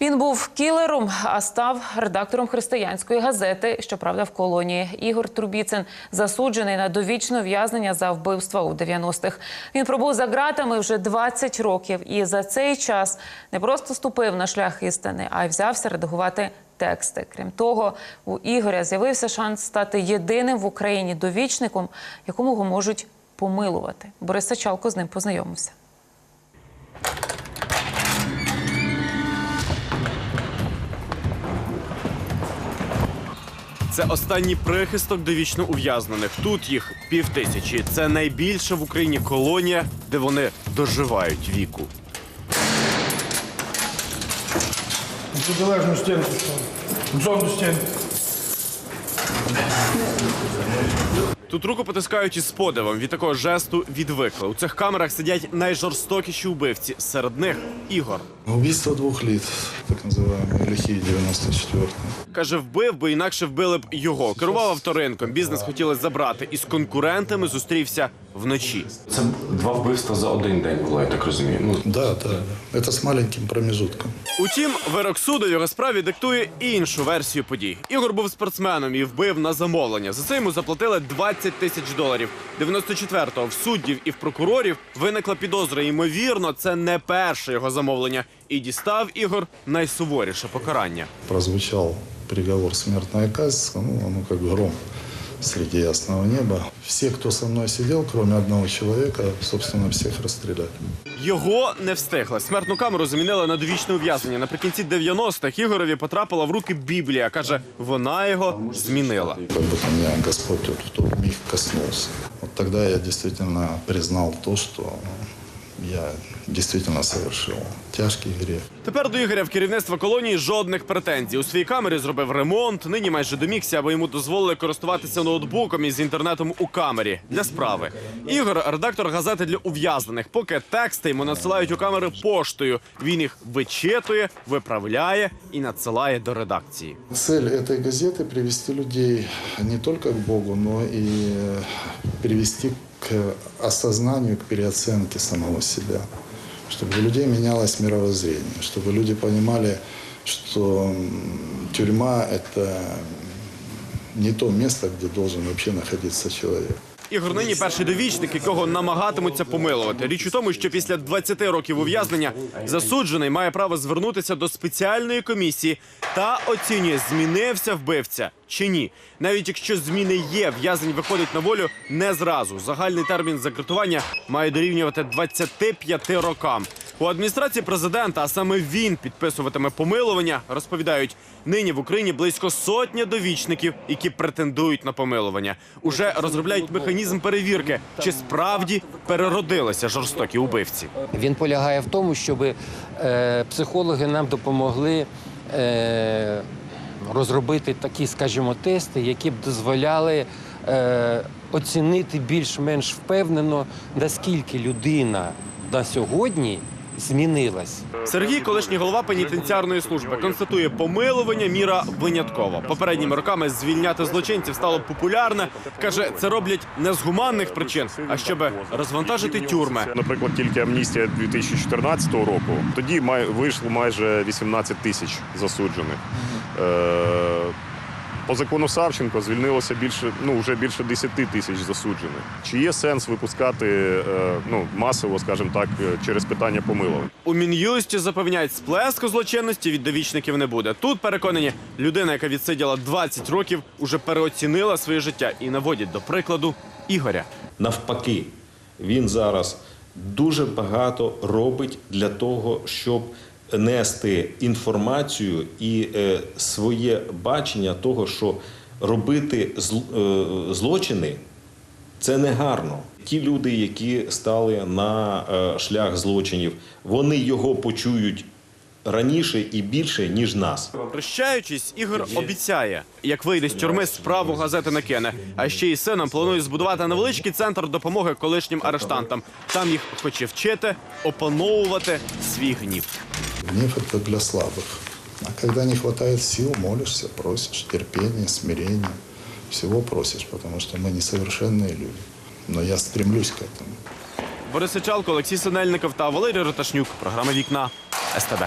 Він був кілером, а став редактором християнської газети. Щоправда, в колонії Ігор Трубіцин засуджений на довічне ув'язнення за вбивства у 90-х. Він пробув за ґратами вже 20 років, і за цей час не просто ступив на шлях істини, а й взявся редагувати тексти. Крім того, у Ігоря з'явився шанс стати єдиним в Україні довічником, якому його можуть помилувати. Борис Сачалко з ним познайомився. Це останній прихисток довічно ув'язнених. Тут їх півтисячі. Це найбільша в Україні колонія, де вони доживають віку. Протилежну стінку. Зону стінку. Тут руку потискають із подивом. Від такого жесту відвикли. У цих камерах сидять найжорстокіші вбивці. Серед них Ігор. Убийство двух лиц, так называемые лихие 94 Каже, вбив, бо інакше вбили б його. Керував авторинком. Бізнес хотіли забрати. І з конкурентами зустрівся вночі. Це два вбивства за один день було, я так розумію. Ну, Да, да. Это с маленьким промежутком. Утім, вирок суду в його справі диктує іншу версію подій. Ігор був спортсменом і вбив на замовлення. За це йому заплатили 20 тисяч доларів. 94-го в суддів і в прокурорів виникла підозра. Ймовірно, це не перше його замовлення. І дістав Ігор найсуворіше покарання. Прозвучав приговор смертної казни, ну, оно як гром среди ясного неба. Все, кто со мной сидел, кроме одного человека, собственно, всех расстреляли. Його не встигли. Смертну камеру замінили на довічне ув'язнення. Наприкінці 90-х Ігорові потрапила в руки Біблія. каже, вона його змінила. Как будто меня Господь тот миг коснулся. Вот тогда я действительно признал то, что я действительно совершил тяжкий грех. Тепер до Ігоря в керівництво колонії жодних претензій. У своїй камері зробив ремонт. Нині майже домігся, аби йому дозволили користуватися ноутбуком із інтернетом у камері для справи. Ігор редактор газети для ув'язнених. Поки тексти йому надсилають у камери поштою. Він їх вичитує, виправляє і надсилає до редакції. Цель этой газеты – привести людей не только к Богу, но и э, привести к осознанию, к переоценке самого себя. Чтобы у людей менялось мировоззрение, чтобы люди понимали, что тюрьма – это не то место, где должен вообще находиться человек. Ігор нині перший довічник, якого намагатимуться помилувати. Річ у тому, що після 20 років ув'язнення засуджений має право звернутися до спеціальної комісії та оцінює, змінився вбивця чи ні. Навіть якщо зміни є, в'язень виходить на волю не зразу. Загальний термін закритування має дорівнювати 25 рокам. У адміністрації президента, а саме він підписуватиме помилування, розповідають, нині в Україні близько сотні довічників, які претендують на помилування. Уже розробляють механізм перевірки, чи справді переродилися жорстокі убивці. Він полягає в тому, щоб е, психологи нам допомогли е, розробити такі, скажімо, тести, які б дозволяли е, оцінити більш-менш впевнено, наскільки людина на сьогодні змінилась. Сергій, колишній голова пенітенціарної служби, констатує помилування міра винятково. Попередніми роками звільняти злочинців стало популярне. каже, це роблять не з гуманних причин, а щоб розвантажити тюрми. Наприклад, тільки амністія 2014 року. Тоді вийшло майже 18 тисяч засуджених. По закону Савченко звільнилося більше, ну вже більше 10 тисяч засуджених. Чи є сенс випускати е, ну масово, скажімо так, е, через питання помилувань? У мін'юсті запевняють, сплеску злочинності від довічників не буде. Тут переконані, людина, яка відсиділа 20 років, уже переоцінила своє життя і наводять до прикладу Ігоря. Навпаки, він зараз дуже багато робить для того, щоб нести інформацію і е, своє бачення того, що робити зл- е, злочини це не гарно. Ті люди, які стали на е, шлях злочинів, вони його почують раніше і більше, ніж нас. Прощаючись, Ігор обіцяє, як вийде з тюрми, справу газети накине. А ще й сином планує збудувати невеличкий центр допомоги колишнім арештантам. Там їх хоче вчити, опановувати свій гнів. Гнев – это для слабых. А когда не хватает сил, молишься, просишь терпения, смирения. Всего просишь, потому что мы несовершенные люди. Но я стремлюсь к этому. Борис Сичалко, Олексій Синельников та Валерій Роташнюк. Програма Вікна СТБ.